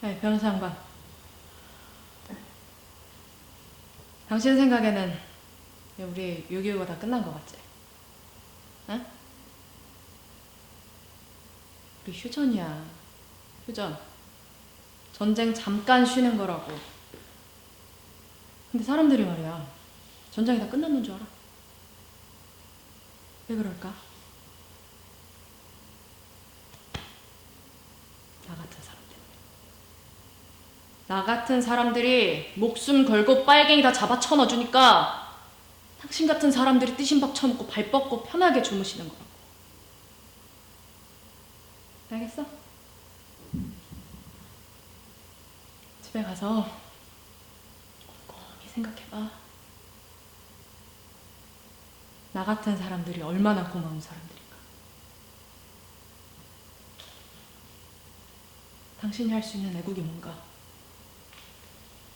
네, 변호사 양반. 당신 생각에는 우리 6.25가 다 끝난 것 같지? 응? 우리 휴전이야. 휴전. 전쟁 잠깐 쉬는 거라고. 근데 사람들이 말이야. 전쟁이 다 끝났는 줄 알아. 왜 그럴까? 나 같은 사람. 나 같은 사람들이 목숨 걸고 빨갱이 다 잡아 쳐넣어주니까 당신 같은 사람들이 뜨신 밥 처먹고 발 뻗고 편하게 주무시는 거라고. 알겠어? 집에 가서 꼼꼼히 생각해봐. 나 같은 사람들이 얼마나 고마운 사람들인가. 당신이 할 수 있는 애국이 뭔가